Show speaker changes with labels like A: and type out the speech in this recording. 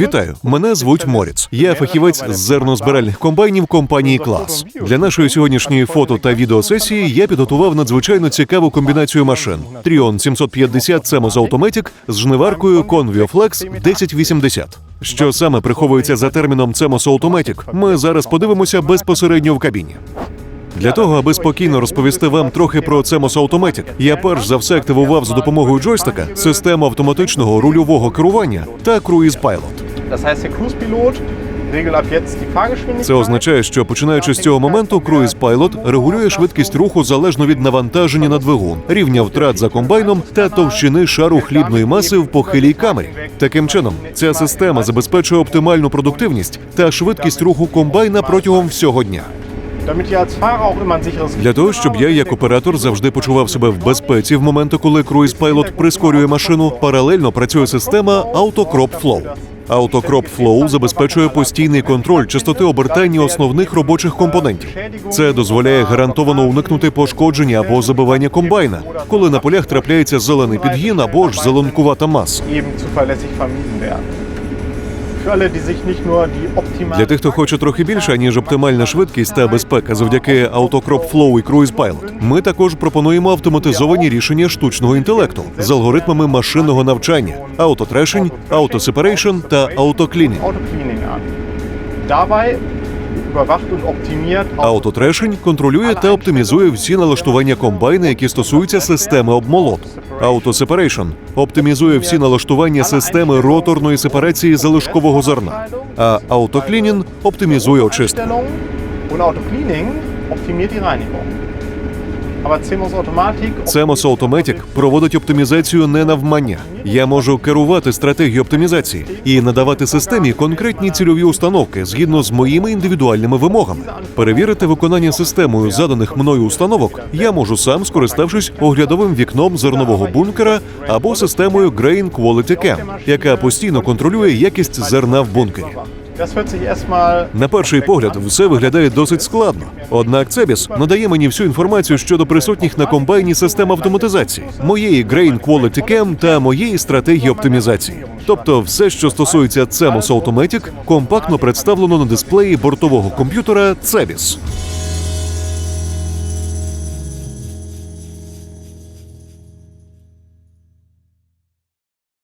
A: Вітаю, мене звуть Моріц. Я фахівець з зернозбиральних комбайнів компанії Клас. Для нашої сьогоднішньої фото та відеосесії я підготував надзвичайно цікаву комбінацію машин: Тріон 750 Cemos Automatic з жниваркою Convioflex 1080. Що саме приховується за терміном Cemos Automatic, ми зараз подивимося безпосередньо в кабіні. Для того, аби спокійно розповісти вам трохи про Cemos Automatic, я перш за все активував за допомогою джойстика систему автоматичного рульового керування та Cruise Pilot. Це означає, що починаючи з цього моменту, Cruise Pilot регулює швидкість руху залежно від навантаження на двигун, рівня втрат за комбайном та товщини шару хлібної маси в похилій камері. Таким чином, ця система забезпечує оптимальну продуктивність та швидкість руху комбайна протягом всього дня. Для того, щоб я, як оператор, завжди почував себе в безпеці в моменти, коли Cruise Pilot прискорює машину, паралельно працює система Auto-Crop Flow. Auto-Crop Flow забезпечує постійний контроль частоти обертання основних робочих компонентів. Це дозволяє гарантовано уникнути пошкодження або забивання комбайна, коли на полях трапляється зелений підгін або ж зеленкувата маса. Для тих, хто хоче трохи більше, ніж оптимальна швидкість та безпека завдяки Autocrop Flow і Cruise Pilot, ми також пропонуємо автоматизовані рішення штучного інтелекту з алгоритмами машинного навчання, автотрешень, автосеперейшн та автоклінінг.
B: Autocleaning
A: Автотрешень контролює та оптимізує всі налаштування комбайна, які стосуються системи обмолоту. Автосепарейшн оптимізує всі налаштування системи роторної сепарації залишкового зерна. А автоклінінг оптимізує очистку.
B: Aber CMOS
A: Automatic проводить оптимізацію не навмання. Я можу керувати стратегією оптимізації і надавати системі конкретні цільові установки згідно з моїми індивідуальними вимогами. Перевірити виконання системою заданих мною установок я можу сам, скориставшись оглядовим вікном зернового бункера або системою Grain Quality Cam, яка постійно контролює якість зерна в бункері. На перший погляд, все виглядає досить складно. Однак Цебіс надає мені всю інформацію щодо присутніх на комбайні систем автоматизації, моєї Grain Quality Cam та моєї стратегії оптимізації. Тобто, все, що стосується Cemos Automatic, компактно представлено на дисплеї бортового комп'ютера Цебіс.